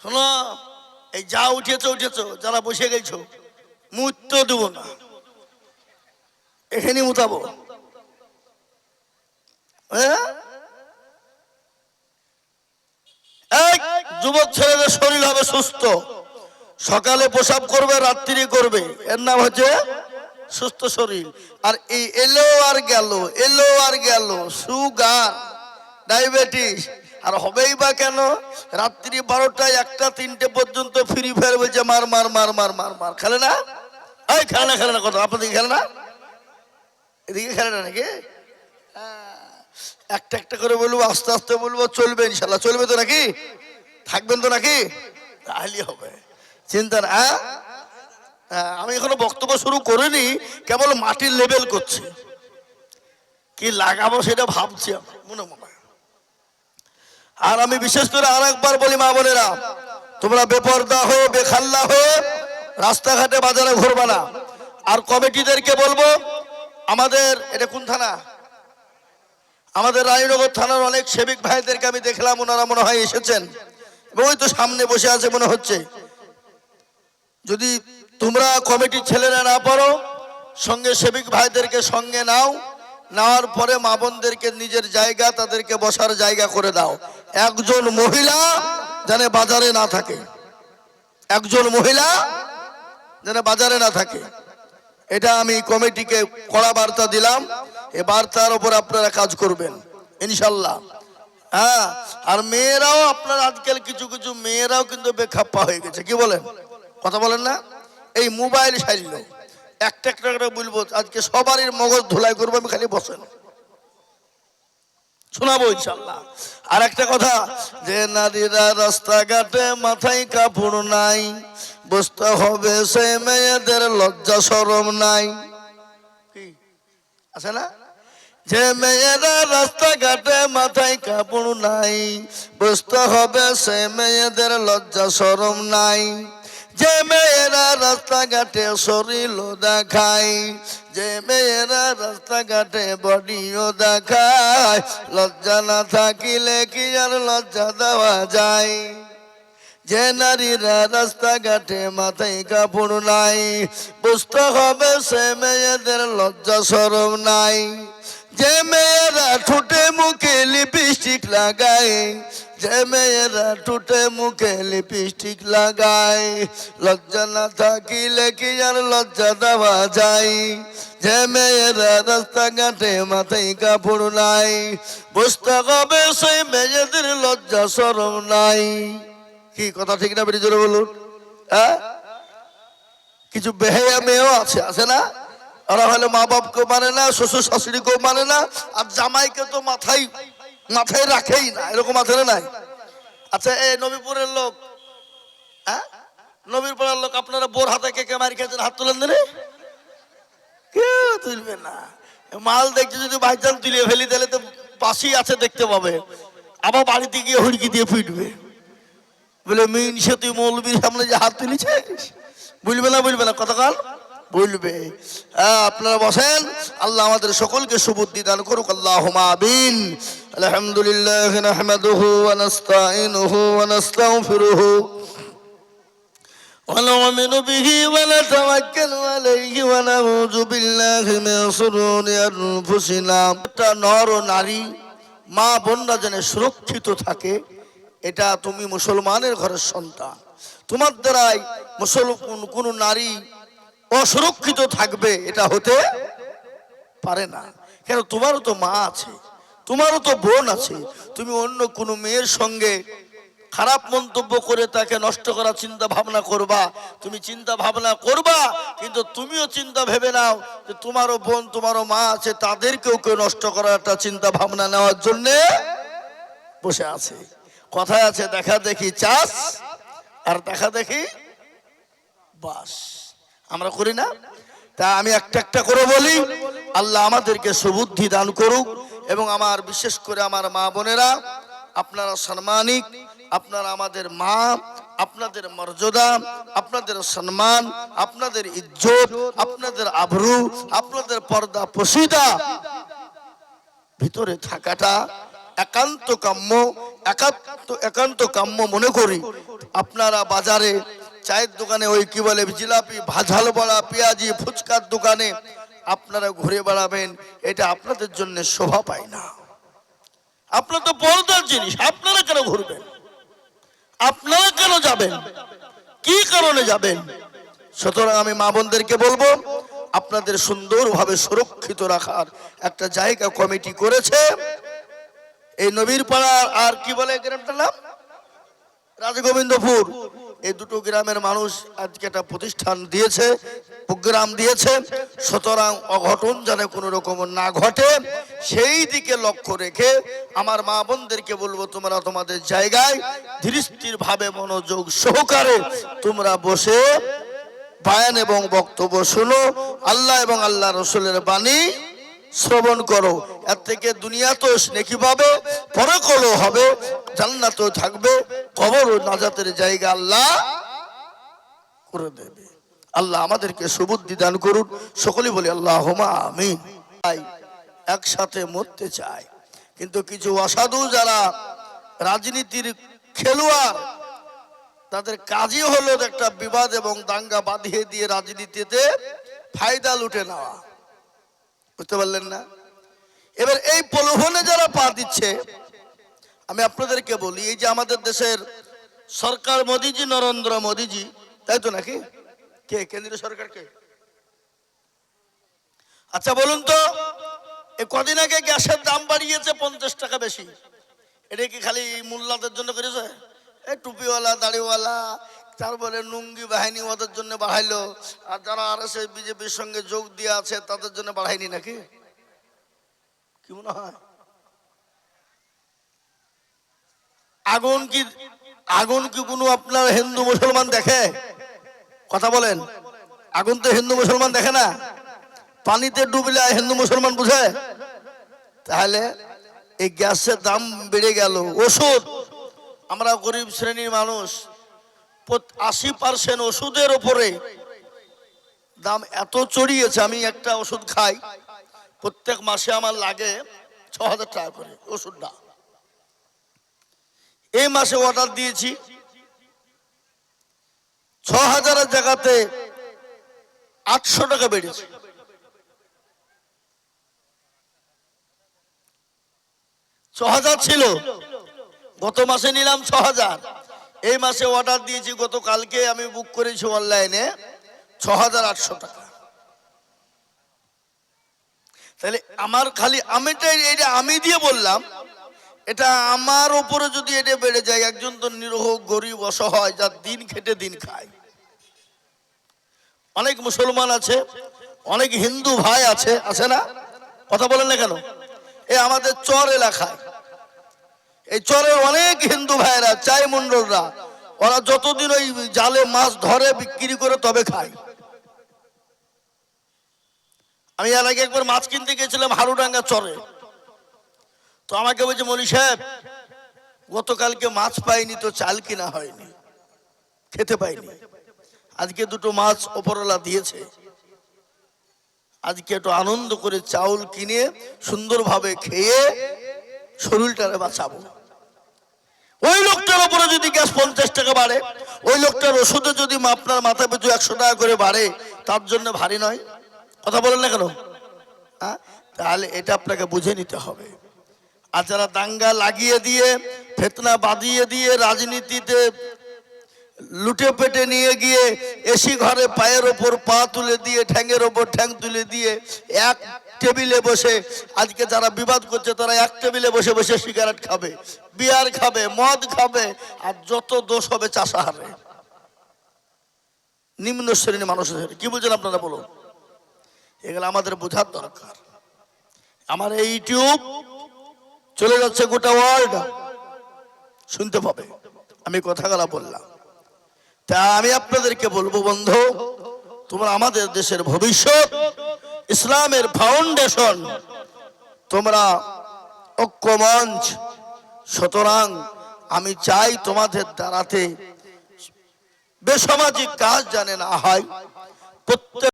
শোনো, এই যা উঠেছো উঠেছো, যারা বসে গেছো মুত্ত দেব না। এখানে মুতাবো। হ্যাঁ? এই যুবক ছেলেদের শরীর হবে সুস্থ। সকালে প্রসাব করবে, রাত্রি করবে। এর নাম হচ্ছে সুস্থ শরীর। আর এই এলো আর গেল এলো আর গেল সুগার ডায়াবেটিস। আর হবেই বা কেন? রাত্রি বারোটায় একটা তিনটে পর্যন্ত ফ্রি ফায়ার বলছে মার মার মার মার মার মার। খেলে না? এই খেলে না খেলে না কত? আপনাদের খেলে না? এদিকে খেলে না নাকি? হ্যাঁ, একটা একটা করে বলব আস্তে আস্তে বলব চলবে ইনশাল্লাহ। চলবে তো নাকি? থাকবেন তো নাকি? তাহলে হবে। চিন্তা না হ্যাঁ? আমি এখনও বক্তব্য শুরু করিনি, কেবল মাটির লেভেল করছি। কি লাগাবো সেটা ভাবছি মনে মনে। আর আমি বিশেষ করে আর একবার বলি, মা বোনেরা, তোমরা বেপর্দা হয়ে বেখাল্লা হো রাস্তাঘাটে বাজারে ঘুরবা না। আর কমিটিদেরকে বলব, আমাদের, এটা কোন থানা? আমাদের রায়নগর থানার অনেক সেবিক ভাইদেরকে আমি দেখলাম, ওনারা মনে হয় এসেছেন। ওই তো সামনে বসে আছে মনে হচ্ছে। যদি তোমরা কমিটির ছেলেরা না পারো, সঙ্গে সেবিক ভাইদেরকে সঙ্গে নাও, নেওয়ার পরে মা বোনদেরকে নিজের জায়গা, তাদেরকে বসার জায়গা করে দাও। একজন মহিলা যেন বাজারে না থাকে। একজন মহিলা যেন বাজারে না থাকে। এটা আমি কমিটিকে কড়া বার্তা দিলাম। এ বার্তার উপর আপনারা কাজ করবেন, ইনশাল্লাহ। হ্যাঁ আর মেয়েরাও আপনার আজকাল কিছু কিছু মেয়েরাও কিন্তু বেখাপ্পা হয়ে গেছে। কি বলেন? কথা বলেন না? এই মোবাইল সাইল একটা একটা করে বলব, আজকে সবারই মগজ ধুলাই করব, আমি খালি বসেন শোনাবো ইনশাল্লাহ আর একটা কথা, যে নারীরা রাস্তাঘাটে মাথায় কাপড় নাই বুঝতে হবে সে মেয়েদের লজ্জা সরম নাই। আছে না? যে মেয়েরা রাস্তাঘাটে মাথায় কাপড় নাই বুঝতে হবে সে মেয়েদের লজ্জা সরম নাই। যে মেয়েরা রাস্তাঘাটে শরীর দেখায়, যে মেয়েরা রাস্তাঘাটে বডিও দেখায়, লজ্জা না থাকিলে কি আর লজ্জা দেওয়া যায়? যে নারীরা রাস্তাঘাটে মাথায় কাপড় নাই, বুঝতে হবে সে মেয়েদের লজ্জা সরম নাই। যে মেয়েরা ঠোঁটে মুখে লিপস্টিক লাগায় যে মেয়েরা টুটে মুখে লিপস্টিক লাগায়, লজ্জা না থাকিলে কি আর লজ্জা দেওয়া যায়? যে মেয়েরা রাস্তাঘাটে মাথায় কাপড় নাই, বুঝতে হবে সেই মেয়েদের লজ্জা সরম নাই। কি কথা ঠিক না বেরিয়ে জোরে বলুন? হ্যাঁ? কিছু বেহেয়া মেয়েও আছে আছে না? ওরা হলো মা বাপকে মানে না শ্বশুর শাশুড়িকেও মানে না, আর জামাইকে তো মাথায় মাথায় রাখেই না এরকম না নাই? আচ্ছা এই নবীপুরের লোক হ্যাঁ? লোক আপনারা বোর হাতে কে কে মারি খেয়েছেন? হাত তুলেন দিলে কেউ তুলবে না। মাল দেখছে যদি বাইচান তুলে ফেলি তাহলে তো পাশেই আছে দেখতে পাবে। আবার বাড়িতে গিয়ে হুড়কি দিয়ে ফিটবে বলে মিন সে তুই মৌলবীর সামনে যে হাত তুলেছিস? বুঝবে না বুঝবে না কতকাল? বলবে। হ্যাঁ, আপনারা বসেন। আল্লাহ আমাদের সকলকে সুবুদ্ধি দান করুক। আল্লাহ আমিন। আলহামদুলিল্লাহ নাহমাদুহু ওয়া নাস্তাইনুহু ওয়া নাস্তাগফিরুহু ونؤمن به ونتوكل عليه ونعوذ بالله من شرور أنفسنا একটা নর ও নারী মা বোনরা যেন সুরক্ষিত থাকে এটা তুমি মুসলমানের ঘরের সন্তান তোমার দ্বারাই মুসলমান কোন নারী অসুরক্ষিত থাকবে এটা হতে পারে না কেন তোমারও তো মা আছে তোমারও তো বোন আছে। তুমি অন্য কোনো মেয়ের সঙ্গে খারাপ মন্তব্য করে তাকে নষ্ট করার চিন্তা ভাবনা করবা। তুমি চিন্তা ভাবনা করবা, কিন্তু তুমিও চিন্তা ভেবে নাও যে তোমারও বোন, তোমারও মা আছে, তাদেরকেও কেউ নষ্ট করার একটা চিন্তা ভাবনা নেওয়ার জন্যে বসে আছে। কথায় আছে, দেখা দেখি চাষ, আর দেখা দেখি বাস। আমরা করি না? তা আমি একটা একটা করে বলি, আল্লাহ আমাদেরকে সুবুদ্ধি দান করুক এবং আমার, বিশেষ করে আমার মা বোনেরা, আপনারা সম্মানিক, আপনারা আমাদের মা, আপনাদের মর্যাদা, আপনাদের সম্মান, আপনাদের ইজ্জত, আপনাদের আবরু, আপনাদের পর্দা পশিদা। ভিতরে থাকাটা একান্ত কাম্য একান্ত একান্ত কাম্য মনে করি। আপনারা বাজারে চায়ের দোকানে ওই কি বলে, জিলাপি, ভাজাল বড়া, পেঁয়াজি, ফুচকার দোকানে আপনারা ঘুরে বেড়াবেন, এটা আপনাদের জন্য শোভা পায় না। আপনার তো পর্দার জিনিস, আপনারা কেন ঘুরবেন? আপনারা কেন যাবেন? কি কারণে যাবেন? সুতরাং আমি মা বোনদেরকে বলব, আপনাদের সুন্দরভাবে সুরক্ষিত রাখার একটা জায়গা কমিটি করেছে। এই নবীর পাড়ার আর কি বলে গ্রামটার নাম? রাজগোবিন্দপুর। এই দুটো গ্রামের মানুষ আজকে একটা প্রতিষ্ঠান দিয়েছে, প্রোগ্রাম দিয়েছে। সুতরাং অঘটন যেন কোনো রকম না ঘটে, সেই দিকে লক্ষ্য রেখে আমার মা বোনদেরকে বলব, তোমরা তোমাদের জায়গায় ধীরস্থির ভাবে মনোযোগ সহকারে তোমরা বসে বায়ান এবং বক্তব্য শোনো। আল্লাহ এবং আল্লাহ রসুলের বাণী শ্রবণ করো। এর থেকে দুনিয়া তো নেকি পাবে, পরকলও হবে, জান্নাতও থাকবে কবর ও নাজাতের জায়গা আল্লাহ করে দেবে। আল্লাহ আমাদেরকে সুবুদ্ধি দান করুন, সকলেই বলি আল্লাহ আমিন। তাই একসাথে মরতে চাই। কিন্তু কিছু অসাধু যারা রাজনীতির খেলোয়াড়, তাদের কাজই হলো একটা বিবাদ এবং দাঙ্গা বাঁধিয়ে দিয়ে রাজনীতিতে ফায়দা লুটে নেওয়া। বুঝতে পারলেন না? এবার এই প্রলোভনে যারা পা দিচ্ছে, আমি আপনাদেরকে বলি, এই যে আমাদের দেশের সরকার মোদিজি, নরেন্দ্র মোদিজি, তাই তো নাকি? কে? কেন্দ্রীয় সরকার কে? আচ্ছা বলুন তো, এ কদিন আগে গ্যাসের দাম বাড়িয়েছে পঞ্চাশ টাকা বেশি। এটা কি খালি মোল্লাদের জন্য করেছে? এই টুপিওয়ালা, দাড়িওয়ালা তারপরে নুঙ্গি বাহিনী ওদের জন্য বাড়াইলো। আর যারা আর এস বিজেপির সঙ্গে যোগ দিয়ে আছে, তাদের জন্য বাড়ায়নি নাকি? কি মনে হয়? আগুন কি আগুন কি কোনো আপনার হিন্দু মুসলমান দেখে? কথা বলেন। আগুন তো হিন্দু মুসলমান দেখে না। পানিতে ডুবলে হিন্দু মুসলমান বুঝে? তাহলে এই গ্যাসের দাম বেড়ে গেল। ওষুধ! আমরা গরিব শ্রেণির মানুষ। আশি পার্সেন্ট ওষুধের ওপরে। দাম এত চড়িয়েছে, আমি একটা ওষুধ খাই। প্রত্যেক মাসে আমার লাগে ছ হাজার টাকা করে ওষুধটা। এই মাসে অর্ডার দিয়েছি। ছ হাজারের জায়গাতে আটশো টাকা বেড়েছে। ছ হাজার ছিল। গত মাসে নিলাম ছ হাজার এই মাসে অর্ডার দিয়েছি, গতকালকে আমি বুক করেছি অনলাইনে ছ হাজার আটশো টাকা। তাহলে আমার খালি আমিটাই এটা আমি দিয়ে বললাম, এটা আমার উপরে যদি এটা বেড়ে যায়, একজন তো নিরহ, গরিব, অসহায়, যার দিন খেটে দিন খায়। অনেক মুসলমান আছে, অনেক হিন্দু ভাই আছে আছে না? কথা বলেন না কেন? এ আমাদের চর এলাকায়। এই চরে অনেক হিন্দু ভাইরা চাই মন্ডলরা ওরা যতদিন ওই জালে মাছ ধরে, বিক্রি করে তবে খায়। আমি এর আগে একবার মাছ কিনতে গেছিলাম হারুডাঙ্গা চরে। তো আমাকে বলছে মনি সাহেব, গতকালকে মাছ পাইনি তো চাল কিনা হয়নি, খেতে পাইনি। আজকে দুটো মাছ ওপরওয়ালা দিয়েছে। আজকে একটু আনন্দ করে চাউল কিনে সুন্দরভাবে খেয়ে শরীরটারে বাঁচাবো। ওই লোকটার উপরে যদি গ্যাস পঞ্চাশ টাকা বাড়ে, ওই লোকটার ওষুধে যদি আপনার মাথা পিছু একশো টাকা করে বাড়ে, তার জন্য ভারী নয়। কথা বলেন না কেন? হ্যাঁ? তাহলে এটা আপনাকে বুঝে নিতে হবে। আর যারা দাঙ্গা লাগিয়ে দিয়ে, ফেতনা বাঁধিয়ে দিয়ে রাজনীতিতে লুটে পেটে নিয়ে গিয়ে এসি ঘরে পায়ের ওপর পা তুলে দিয়ে, ঠ্যাঙের ওপর ঠ্যাং তুলে দিয়ে এক টেবিলে বসে, আজকে যারা বিবাদ করছে, তারা এক টেবিলে বসে বসে সিগারেট খাবে, বিয়ার খাবে, মদ খাবে, আর যত দোষ হবে চাষাহারে। নিম্ন শ্রেণির মানুষের কি বুঝছেন আপনারা বলুন? এগুলো আমাদের বোঝার দরকার। আমার এই ইউটিউব চলে যাচ্ছে গোটা ওয়ার্ল্ড শুনতে পাবে। আমি কথাগুলা বললাম। তা আমি আপনাদেরকে বলব বন্ধু, তোমরা আমাদের দেশের ভবিষ্যৎ ইসলামের ফাউন্ডেশন। তোমরা ঐক্যমঞ্চ। সুতরাং আমি চাই তোমাদের দ্বারাতে বেসামাজিক কাজ জানে না হয়। প্রত্যেক